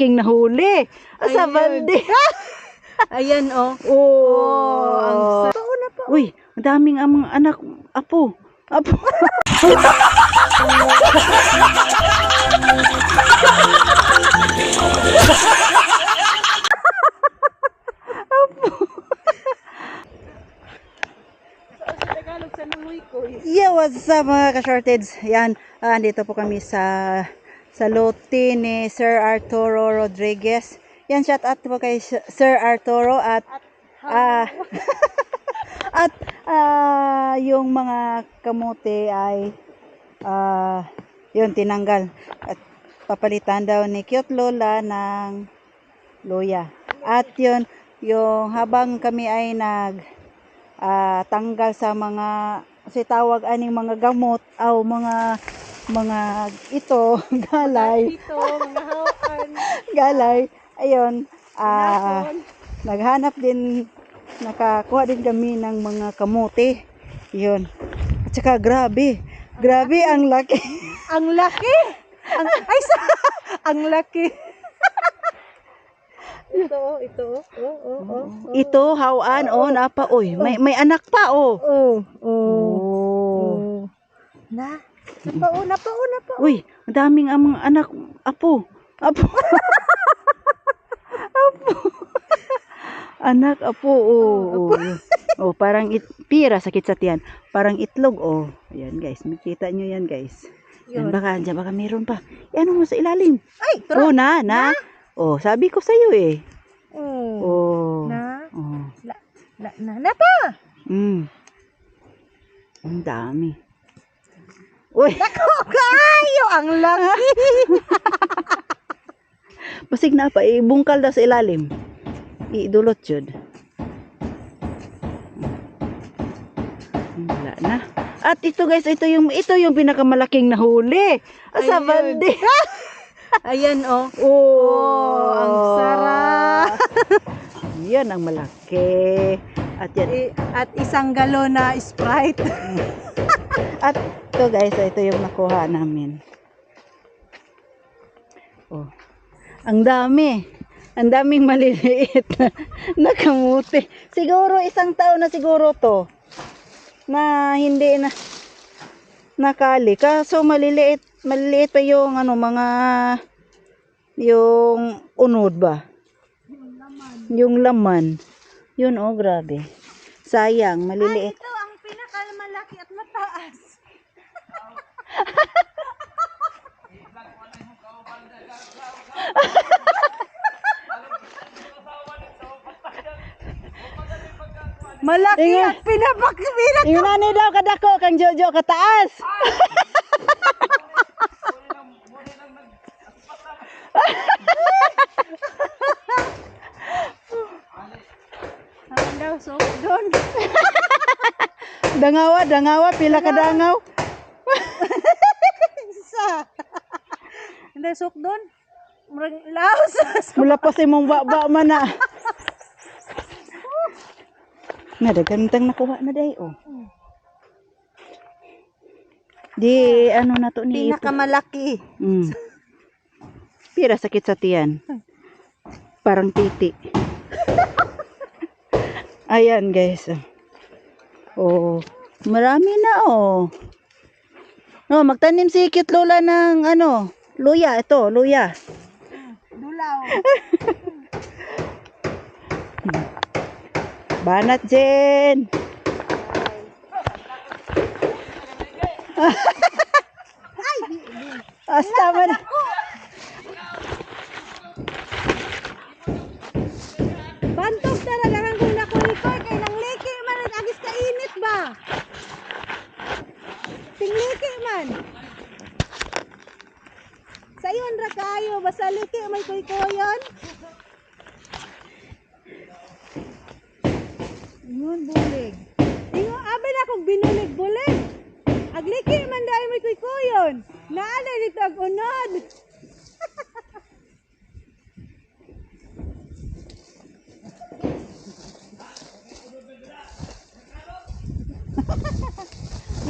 malaking nahuli. Sa Ayun. balde. Ayan, oh. Oh, ang ang sa- Pauna pa. Uy, ang daming amang anak. Apo. Apo. Ko. Yeah, what's up mga ka-shorteds? Yan, ah, andito po kami sa sa lote ni Sir Arturo Rodriguez. Yan, shout out po kay Sir Arturo at ah at ah, yung mga kamote ay ah, yun tinanggal at papalitan daw ni Cute Lola ng luya. At yun, yung habang kami ay nag ah, tanggal sa mga kasi tawag aning mga gamot aw mga mga ito galay Dito, mga hawakan. galay ayun ah Pinapon. naghanap din nakakuha din kami ng mga kamote yun at saka grabe grabe ang laki Ang laki! Ang, ay, sa, ang laki. ito, oh, ito. oh. Oh, oh, oh. ito hawaan oh napa oy may may anak pa oh Oh, oh. oh oh. Na, napauna, pauna, pa. uy ang daming amang anak apo. Apo. Apo. Anak apo oh, oh. oh parang it, pira sakit sa tiyan. Parang itlog oh. Ayan guys makita nyo yan guys. Yan baka dyan baka meron pa. Yan mo sa ilalim? Ay, tara. oh na na. Oh sabi ko sa iyo eh. Oh. oh. Na, oh. Na, na, na, na pa. mm. ang dami uy Kayo, ang laki. Basig na pa, ibungkal daw sa ilalim. Idulot yun. Wala na. At ito guys, ito yung ito yung pinakamalaking nahuli. Sa Ayun. balde. Ayan, oh. Oh, ang sarap. yan ang malaki. At yan. I- At isang galon na Sprite. At ito guys, ito yung nakuha namin. Oh. Ang dami. Ang daming maliliit na, na kamuti. Siguro isang taon na siguro to. Na hindi na nakali. Kaso maliliit, maliliit pa yung ano mga yung unod ba? Yung laman. Yun oh, grabe. Sayang, maliliit. ito ang pinakamalaki at mataas. Malaki Ingat. at pinapakbirak. Yung nanay daw kadako kang Jojo kataas. Ang daw, so doon. Dangawa, dangawa, pila ka dangaw. Isa. Hindi, sok doon. Murang laos. Mula pa si mong baba man na. Nga, dagantang nakuha na day, oh. Di, ano na to ni Ipo. Pinakamalaki. Mm. Pira sakit sa tiyan. Parang titi. Ayan, guys. Oh, marami na, oh. No, magtanim si Cute Lola ng ano, luya. Ito, luya. Dulaw. Banat, Jen. Asta man. Bantog talaga ang gula ko ni Koy. Kay nang liki man. at Agis ka init ba? Man. Sayon ra kayo. Basta liki may koy koyon. Yun, bulig. Ingo, abi na kong binulig-bulig. Agliki man dahil may koy koyon. Naalay dito ag unod.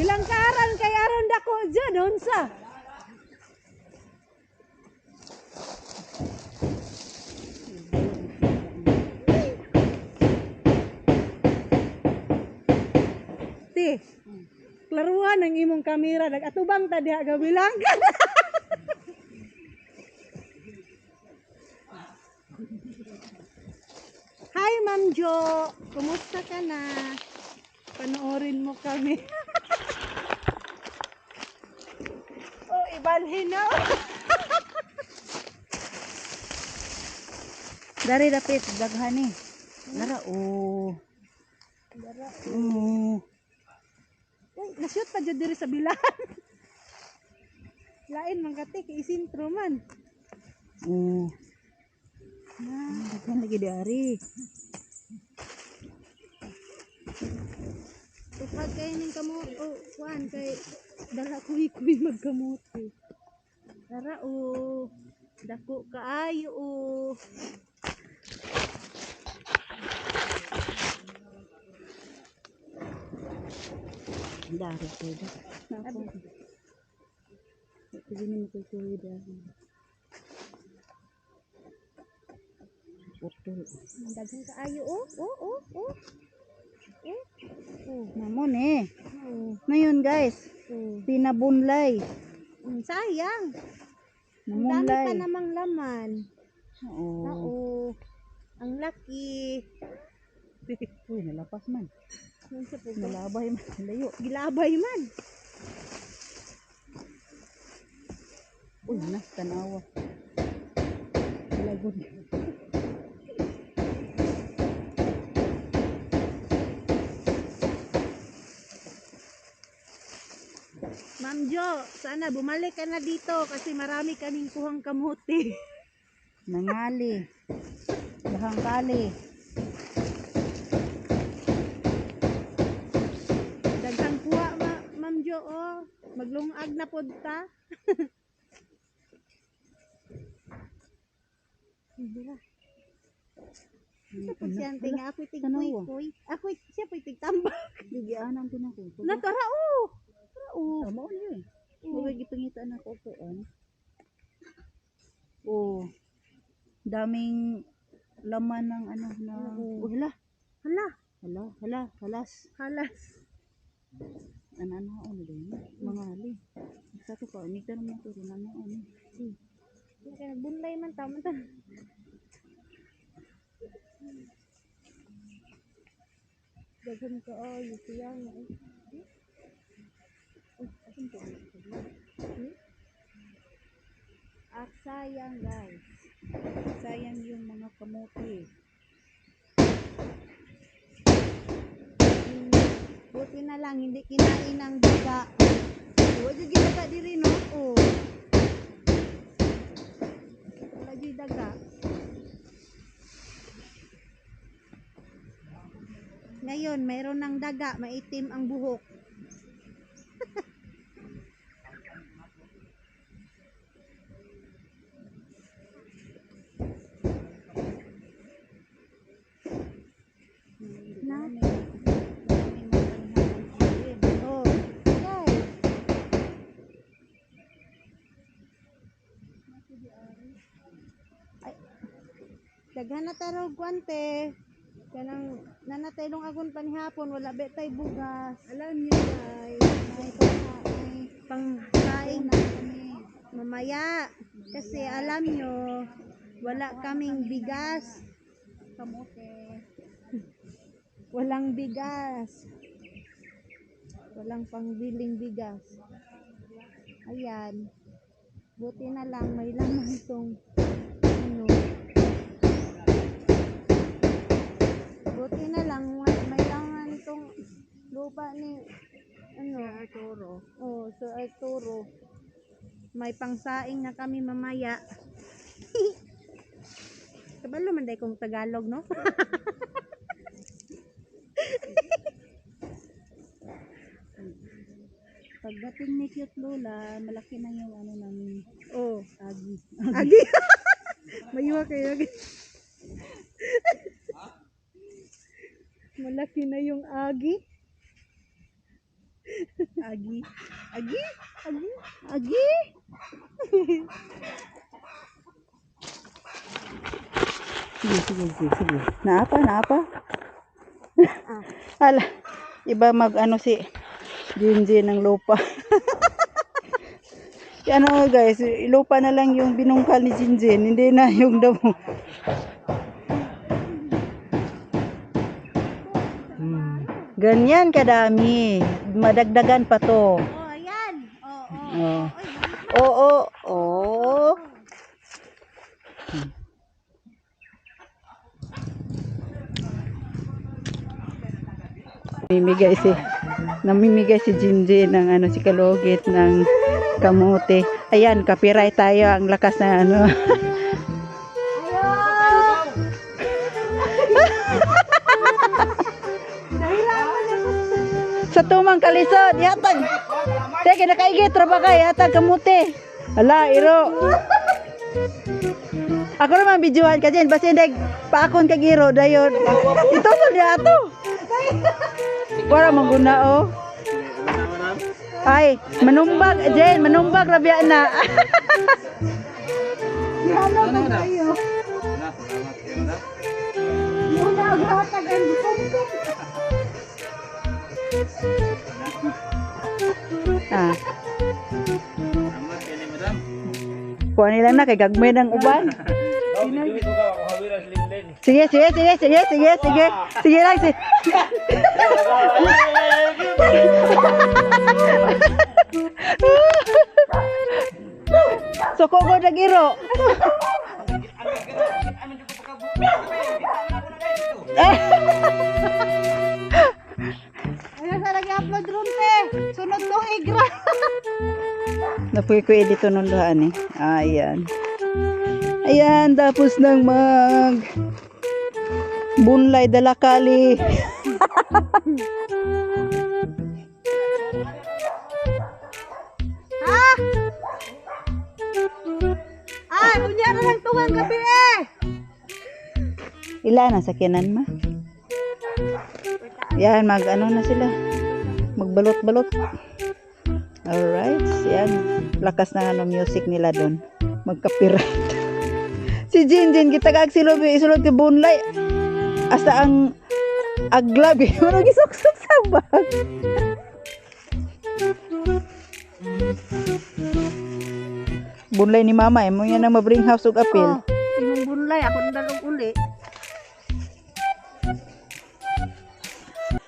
Bilang dako dyan, oh, unsa? Ti, klaruan ang imong kamera. Nagatubang ta diha gabilang. Hi, Ma'am Jo. Kumusta ka na? Panoorin mo kami. ibalhin na. Dari dapit daghan ni. Lara oh. Oh. Uy, na-shoot pa dyan diri sa bilahan. Lain man kati, kay isintro man. Oh. Ah, daghan lagi dari. Tupad kayo ng kamot, oh, kuan, kay dala kuy-kuy magkamote. Tara, oh, dako kaayo, oh. Dari ko da. Nako. Sige ni ko ko dari. Putol. Daghang kaayo, oh, oh, oh, oh. Eh, oh, Namon eh. oh, Ngayon guys. Pinabunlay. Mm, sayang. Ang dami pa namang laman. Oo. Oo. Ang laki. Uy, nalapas man. Yan sa. Nalabay man. Layo. Gilabay man. Uy, na, tanawa. Lagod. Ma'am Jo, sana bumalik ka na dito kasi marami kaming kuhang kamuti. Nangali. Dahang kali. Daghang kuha, ma Ma'am Jo, oh. Maglungag na pod ta. Pasyente nga ako'y tigkuy-kuy. Ako'y siya po'y tigtambak. Ligianan ko na ko. Natara oh. Oh. Tama ko eh. Oo. Huwag ipangitaan ako ko. Ano? Oh. Daming laman ng ano na. Oh, hala. Hala, Hala, hala, halas. halas. Ano na ano din. Mga hali. Sa to ka, ni tanong mo to rin ano ano. Kaya bunlay man tama ta. Daghan ka oh, yung siya nga. eh. Hmm? Ah, sayang guys. Sayang yung mga kamote. Buti na lang, hindi kinain ng daga. Huwag yung ginaga diri no? Oo. Wala di daga. Ngayon, mayroon ng daga, maitim ang buhok. Na? Oh, okay. Ay, daghan na taro guante. Kanang nanataylong agon panihapon wala betay bugas. Alam niyo guys, may pang may pangkain na kami mamaya kasi alam nyo wala kaming bigas. Kamote. Walang bigas. Walang pangbiling bigas. Ayan. Buti na lang may laman tong Buti na lang may, laman tong lupa ni ano. Arturo. Oh, Sir Arturo. May pangsaing na kami mamaya. Kabalo man kong Tagalog, no? Pagdating ni Cute Lola, malaki na yung ano namin. Oh. Agi. Agi. Mayuwa kayo. Malaki na yung agi. Agi. Agi? Agi? Agi! sige, sige, sige, sige. Naapa, naapa. Ah. Hala, iba mag ano si Jinjin ng lupa. Yan o guys, lupa na lang yung binungkal ni Jinjin, hindi na yung damo. Ganyan kadami. Madagdagan pa to. Oh, ayan. Oh, oh. Oh. Oo, oo. Namimigay si namimigay si Jinjin ng ano si Kalugit ng kamote. Ayan, copyright tayo ang lakas na ano. Sa tumang kalisod, yatag. Teka, nakaigit, traba ka, yatag kamote. Ala, iro. Ako naman videohan ka dyan, basta hindi paakon ka giro, dayon. Ito mo niya ato. Para maguna, oh. Ay, manumbag, Jen, manumbag, rabia na. Ano ba kayo? Muna ang kumpong. Ah. Kuha nila na kay gagmay ng uban. Sige, sige, sige, sige, sige, sige. Sige lang, sige. so, ko na giro. Eh, Sunod tong igra. Napuy ko edito nung daan eh. Ayan. Ayan, tapos nang mag bunlay dalakali. Ha? Ah, unya na lang tungan gabi eh. Ila na sakyanan ma. Yan, mag ano na sila. Magbalot-balot. Alright, yan. Lakas na ano music nila doon. Magcopyright. si Jinjin, kita kag silog, isulod ti bunlay. Asa ang aglab, eh. Ano gisuksok sa bag. bunlay ni mama, eh. Mo yan mabring house ug apil. Oh, bunlay ako